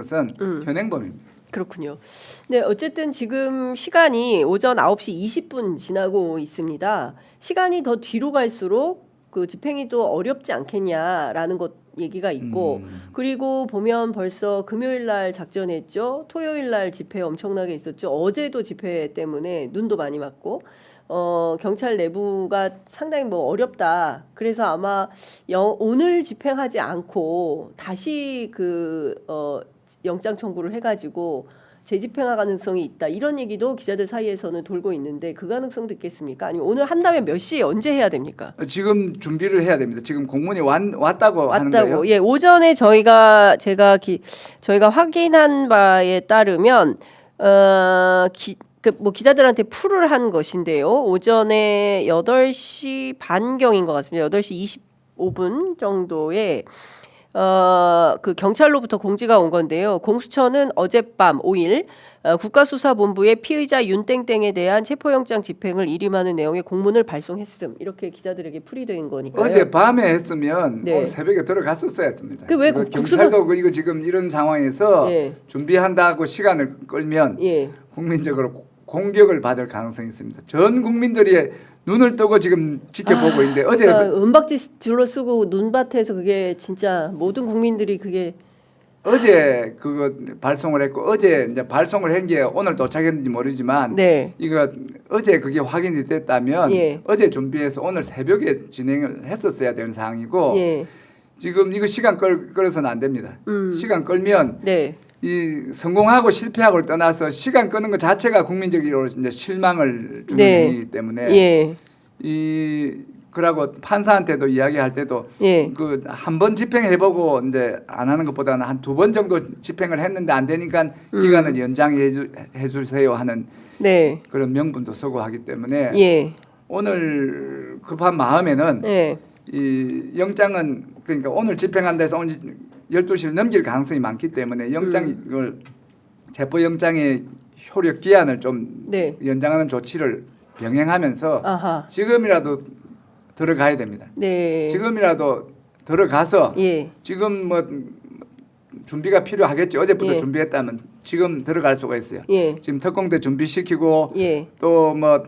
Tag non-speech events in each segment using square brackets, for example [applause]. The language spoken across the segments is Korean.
것은 음. 현행범입니다. 그렇군요. 네, 어쨌든 지금 시간이 오전 9시 20분 지나고 있습니다. 시간이 더 뒤로 갈수록 그 집행이 또 어렵지 않겠냐라는 것 얘기가 있고 음. 그리고 보면 벌써 금요일 날 작전했죠. 토요일 날 집회 엄청나게 있었죠. 어제도 집회 때문에 눈도 많이 맞고 어, 경찰 내부가 상당히 뭐 어렵다. 그래서 아마 영, 오늘 집행하지 않고 다시 그 어, 영장 청구를 해가지고 재집행할 가능성이 있다. 이런 얘기도 기자들 사이에서는 돌고 있는데 그 가능성도 있겠습니까? 아니면 오늘 한다면 몇 시에 언제 해야 됩니까? 지금 준비를 해야 됩니다. 지금 공문이 왔, 왔다고. 왔다고. 예, 오전에 저희가 제가 기, 저희가 확인한 바에 따르면 어, 기, 그 뭐 기자들한테 풀을 한 것인데요. 오전에 8시 반경인 것 같습니다. 8시 25분 정도에 어, 그 경찰로부터 공지가 온 건데요. 공수처는 어젯밤 5일 어, 국가수사본부에 피의자 윤땡땡에 대한 체포영장 집행을 일임하는 내용의 공문을 발송했음. 이렇게 기자들에게 풀이된 거니까요. 어제 밤에 했으면 네. 오늘 새벽에 들어갔었어야 됩니다. 그왜 이거 국- 경찰도 그 이거 지금 이런 상황에서 예. 준비한다고 시간을 끌면 예. 국민적으로 고- 공격을 받을 가능성이 있습니다. 전 국민들이 눈을 뜨고 지금 지켜보고 있는데 어제 그러니까 은박지 줄로 쓰고 눈밭에서 그게 진짜 모든 국민들이 그게 어제 그거 발송을 했고 어제 이제 발송을 한 게 오늘 도착했는지 모르지만 네. 이거 어제 그게 확인이 됐다면 예. 어제 준비해서 오늘 새벽에 진행을 했었어야 되는 상황이고 예. 지금 이거 시간 끌 끌어서는 안 됩니다. 음. 시간 끌면 네. 이 성공하고 실패하고를 떠나서 시간 끄는 것 자체가 국민적으로 이제 실망을 주는 네. 행위이기 때문에 예. 이 그러고 판사한테도 이야기할 때도 예. 그한 번 집행해보고 이제 안 하는 것보다는 한 두 번 정도 집행을 했는데 안 되니까 음. 기간을 연장해 주, 해주세요 하는 네. 그런 명분도 쓰고 하기 때문에 예. 오늘 급한 마음에는 예. 이 영장은 그러니까 오늘 집행한다 해서 오늘 12시를 넘길 가능성이 많기 때문에 영장을 음. 체포 영장의 효력 기한을 좀 네. 연장하는 조치를 병행하면서 아하. 지금이라도 들어가야 됩니다. 네. 지금이라도 들어가서 예. 지금 뭐 준비가 필요하겠죠. 어제부터 예. 준비했다면 지금 들어갈 수가 있어요. 예. 지금 특공대 준비시키고 예. 또뭐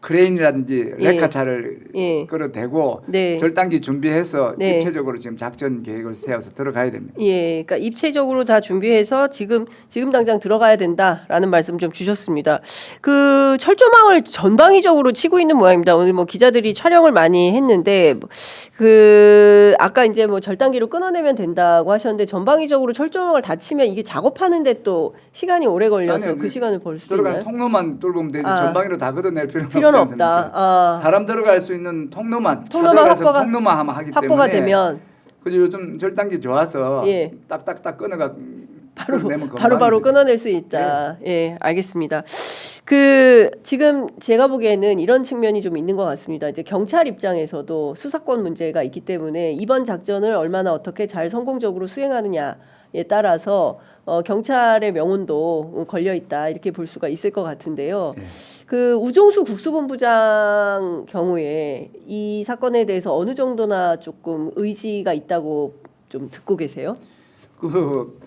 크레인이라든지 예. 레카차를 예. 끌어대고 네. 절단기 준비해서 네. 입체적으로 지금 작전 계획을 세워서 들어가야 됩니다. 예, 그러니까 입체적으로 다 준비해서 지금 지금 당장 들어가야 된다라는 말씀 좀 주셨습니다. 그 철조망을 전방위적으로 치고 있는 모양입니다. 오늘 뭐 기자들이 촬영을 많이 했는데 그 아까 이제 뭐 절단기로 끊어내면 된다고 하셨는데 전방위적으로 철조망을 다 치면 이게 작업하는데 또 시간이 오래 걸려서 아니요, 그 시간을 벌수 들어간 있나요? 통로만 뚫으면 되지 아. 전방위로 다 걷어낼 필요는, 필요는? 없다. 아, 사람 들어갈 수 있는 통로만 차 통로만 확보가- 통로만 하면 하기 확보가 때문에 되면 그리고 요즘 절단기 좋아서 예. 딱딱딱 끊어가 바로 바로 바로 끊어낼 수 있다. 예, 알겠습니다. 그 지금 제가 보기에는 이런 측면이 좀 있는 것 같습니다. 이제 경찰 입장에서도 수사권 문제가 있기 때문에 이번 작전을 얼마나 어떻게 잘 성공적으로 수행하느냐 에 따라서 어, 경찰의 명운도 걸려 있다 이렇게 볼 수가 있을 것 같은데요. 예. 그 우종수 국수본부장 경우에 이 사건에 대해서 어느 정도나 조금 의지가 있다고 좀 듣고 계세요? 그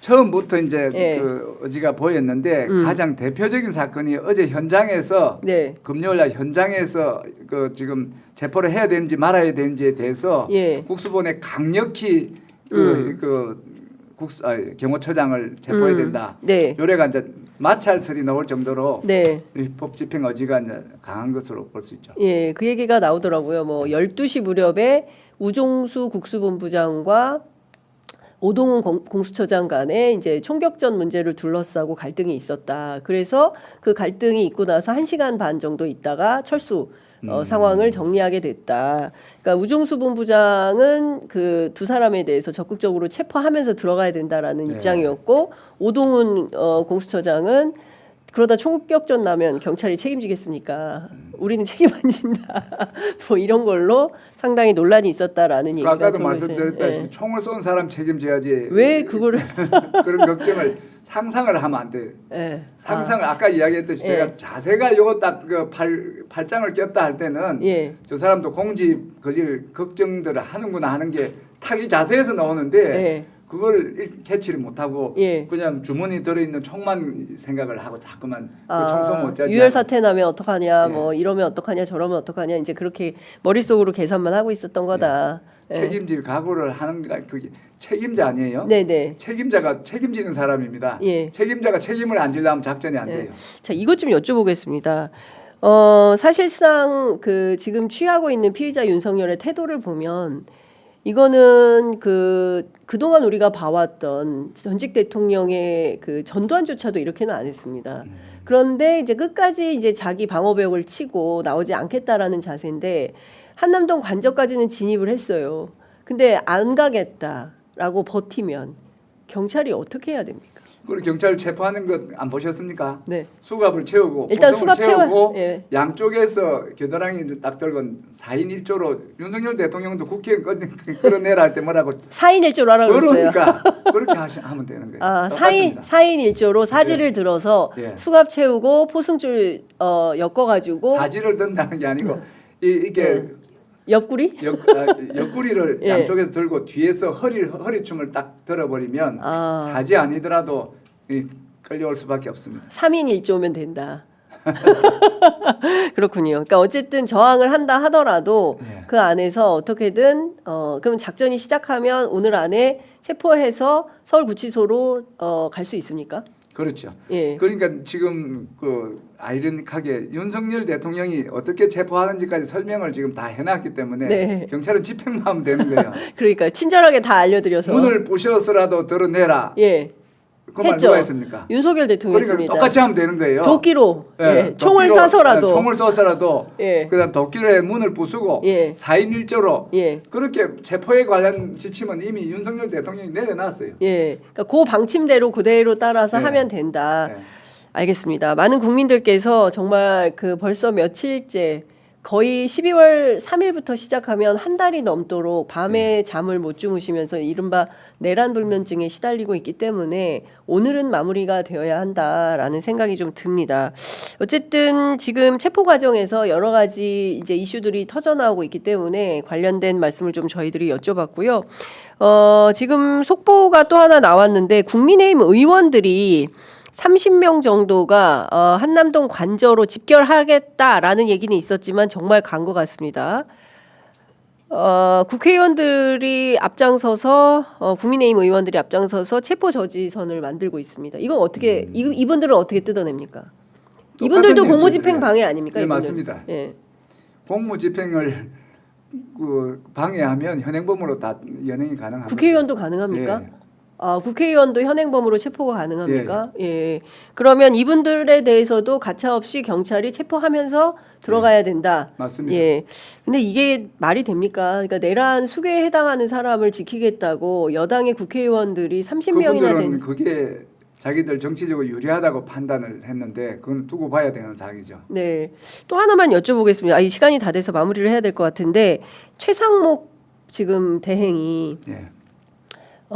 처음부터 이제 예. 그 의지가 보였는데 음. 가장 대표적인 사건이 어제 현장에서 네. 금요일 날 현장에서 그 지금 체포를 해야 되는지 말아야 되는지에 대해서 예. 국수본에 강력히 그, 음. 그 국수 아, 경호처장을 체포해야 음. 된다. 네. 요래가 이제 마찰설이 나올 정도로 네. 이법 집행 의지가 이제 강한 것으로 볼 수 있죠. 예, 그 얘기가 나오더라고요. 뭐 12시 무렵에 우종수 국수본부장과 오동훈 공- 공수처장 간에 이제 총격전 문제를 둘러싸고 갈등이 있었다. 그래서 그 갈등이 있고 나서 1시간 반 정도 있다가 철수 어, 음. 상황을 정리하게 됐다. 그러니까 우종수 본부장은 그 두 사람에 대해서 적극적으로 체포하면서 들어가야 된다라는 네. 입장이었고 오동훈 어, 공수처장은 그러다 총격전 나면 경찰이 책임지겠습니까? 우리는 책임 안 진다. [laughs] 뭐 이런 걸로 상당히 논란이 있었다라는 얘기가 아까도 좀 있어요. 말씀드렸다시피 예. 총을 쏜 사람 책임져야지. 왜 그거를 [laughs] 그런 걱정을 상상을 하면 안 돼. 예. 상상을 아. 까 이야기했듯이 예. 제가 자세가 요거 딱그팔 팔짱을 꼈다 할 때는 예. 저 사람도 공지 걸릴 걱정들을 하는구나 하는 게탁이 자세에서 나오는데 예. 그걸 일- 캐치를 못하고 예. 그냥 주머니 들어있는 총만 생각을 하고 자꾸만 그 아, 청소 못 짜지 유혈 사태 나면 어떡하냐, 예. 뭐 이러면 어떡하냐, 저러면 어떡하냐, 이제 그렇게 머릿속으로 계산만 하고 있었던 거다. 예. 책임질 각오를 하는 게 그게 책임자 아니에요? 네네. 책임자가 책임지는 사람입니다. 예. 책임자가 책임을 안 지려면 작전이 안 예. 돼요. 자, 이것 좀 여쭤보겠습니다. 어, 사실상 그 지금 취하고 있는 피의자 윤석열의 태도를 보면 이거는 그 그동안 우리가 봐왔던 전직 대통령의 그 전두환조차도 이렇게는 안 했습니다. 그런데 이제 끝까지 이제 자기 방어벽을 치고 나오지 않겠다라는 자세인데 한남동 관저까지는 진입을 했어요. 근데 안 가겠다라고 버티면 경찰이 어떻게 해야 됩니까? 그리고 경찰 체포하는 것 안 보셨습니까? 네. 수갑을 채우고 일단 수갑 채워- 채우고 예. 양쪽에서 겨드랑이 딱 들고 4인 1조로 윤석열 대통령도 국회에 끌- [laughs] 끌어내라 할 때 뭐라고 4인 1조로 하라 그랬어요. 그러니까 [laughs] 그렇게 하시, 하면 되는 거예요. 아, 4인 똑같습니다. 4인 1조로 사지를 들어서 예. 수갑 채우고 포승줄 어 엮어 가지고 사지를 든다는 게 아니고 이, 이게 네. 옆구리? 옆, 아, 옆구리를 [laughs] 예. 양쪽에서 들고 뒤에서 허리 허리춤을 딱 들어버리면 아. 사지 아니더라도 이, 끌려올 수밖에 없습니다. 3인 1조면 된다. [laughs] 그렇군요. 그러니까 어쨌든 저항을 한다 하더라도 예. 그 안에서 어떻게든 어 그럼 작전이 시작하면 오늘 안에 체포해서 서울 구치소로 어 갈 수 있습니까? 그렇죠. 예. 그러니까 지금 그 아이러니하게 윤석열 대통령이 어떻게 체포하는지까지 설명을 지금 다 해놨기 때문에 네. 경찰은 집행만 하면 되는 거예요. [laughs] 그러니까 친절하게 다 알려드려서 문을 부셔서라도 드러내라. 예 그말 했죠. 누가 했습니까? 윤석열 대통령 그러니까 했습니다. 똑같이 하면 되는 거예요. 도끼로 예, 예, 총을 도끼로, 쏴서라도 예, 총을 쏴서라도 예. 그다음 도끼로 문을 부수고 예. 4인 1조로 예. 그렇게 체포에 관련 지침은 이미 윤석열 대통령이 내려놨어요. 예. 그러니까 그 방침대로 그대로 따라서 네. 하면 된다. 예. 알겠습니다. 많은 국민들께서 정말 그 벌써 며칠째 거의 12월 3일부터 시작하면 한 달이 넘도록 밤에 잠을 못 주무시면서 이른바 내란 불면증에 시달리고 있기 때문에 오늘은 마무리가 되어야 한다라는 생각이 좀 듭니다. 어쨌든 지금 체포 과정에서 여러 가지 이제 이슈들이 터져 나오고 있기 때문에 관련된 말씀을 좀 저희들이 여쭤봤고요. 어, 지금 속보가 또 하나 나왔는데 국민의힘 의원들이 30명 정도가 어, 한남동 관저로 집결하겠다라는 얘기는 있었지만 정말 간 것 같습니다. 어, 국회의원들이 앞장서서 어, 국민의힘 의원들이 앞장서서 체포 저지선을 만들고 있습니다. 이건 어떻게 이, 이분들은 어떻게 뜯어냅니까? 이분들도 공무집행 일이죠. 방해 아닙니까? 네, 이분은? 맞습니다. 예. 공무집행을 그 방해하면 현행범으로 다 연행이 가능합니다. 국회의원도 가능합니까? 예. 아, 국회의원도 현행범으로 체포가 가능합니까? 예. 그러면 이분들에 대해서도 가차 없이 경찰이 체포하면서 들어가야 된다. 맞습니다. 예. 근데 이게 말이 됩니까? 그러니까 내란 수괴에 해당하는 사람을 지키겠다고 여당의 국회의원들이 30명이나 그분들은 된 그게 자기들 정치적으로 유리하다고 판단을 했는데 그건 두고 봐야 되는 사항이죠. 네. 또 하나만 여쭤보겠습니다. 아, 이 시간이 다 돼서 마무리를 해야 될 것 같은데 최상목 지금 대행이 예.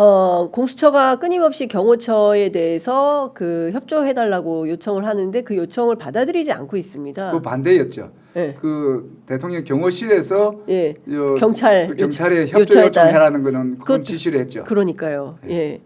어, 공수처가 끊임없이 경호처에 대해서 그 협조해달라고 요청을 하는데 그 요청을 받아들이지 않고 있습니다. 그 반대였죠. 예. 그 대통령 경호실에서 예. 요- 경찰 그 경찰에 요청- 협조. 요청해라는 거는 그건 그것도- 지시를 했죠. 그러니까요. 네. 예.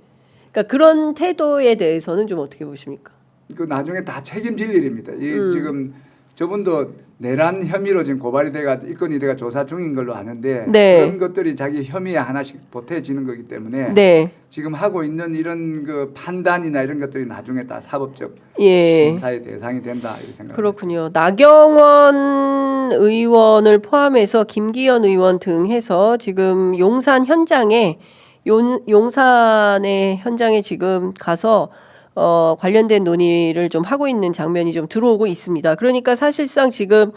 그러니까 그런 태도에 대해서는 좀 어떻게 보십니까? 그 나중에 다 책임질 일입니다. 이 음. 지금 저분도 내란 혐의로 지금 고발이 돼가 입건이 돼가 조사 중인 걸로 아는데 네. 그런 것들이 자기 혐의에 하나씩 보태지는 거기 때문에 네. 지금 하고 있는 이런 그 판단이나 이런 것들이 나중에 다 사법적 예. 심사의 대상이 된다 이렇게 생각합니다. 그렇군요. 나경원 의원을 포함해서 김기현 의원 등 해서 지금 용산 현장에 용, 용산의 현장에 지금 가서 어, 관련된 논의를 좀 하고 있는 장면이 좀 들어오고 있습니다. 그러니까 사실상 지금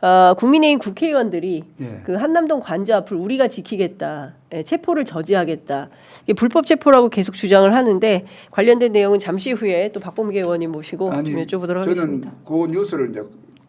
어, 국민의힘 국회의원들이 예. 그 한남동 관저 앞을 우리가 지키겠다, 예, 체포를 저지하겠다, 이게 불법 체포라고 계속 주장을 하는데 관련된 내용은 잠시 후에 또 박범계 의원님 모시고 좀 여쭤보도록 저는 하겠습니다. 그 뉴스를 이제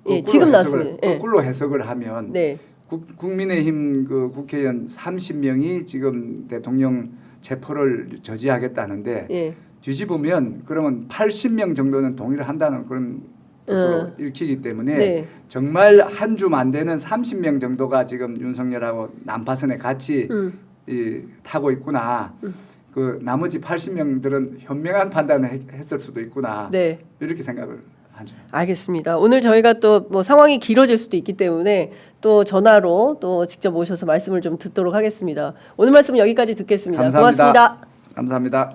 예, 거꾸로 지금 나왔습니다. 예. 거꾸로 해석을 하면 네, 국, 국민의힘 그 국회의원 30명이 지금 대통령 체포를 저지하겠다는데 예, 뒤집으면 그러면 80명 정도는 동의를 한다는 그런 뜻으로 음. 읽히기 때문에 네, 정말 한 줌 안 되는 30명 정도가 지금 윤석열하고 난파선에 같이 음, 이, 타고 있구나. 그 나머지 80명들은 현명한 판단을 했- 했을 수도 있구나 네. 이렇게 생각을 하죠. 알겠습니다. 오늘 저희가 또 뭐 상황이 길어질 수도 있기 때문에 또 전화로 또 직접 모셔서 말씀을 좀 듣도록 하겠습니다. 오늘 말씀 은 여기까지 듣겠습니다. 감사합니다. 고맙습니다. 감사합니다.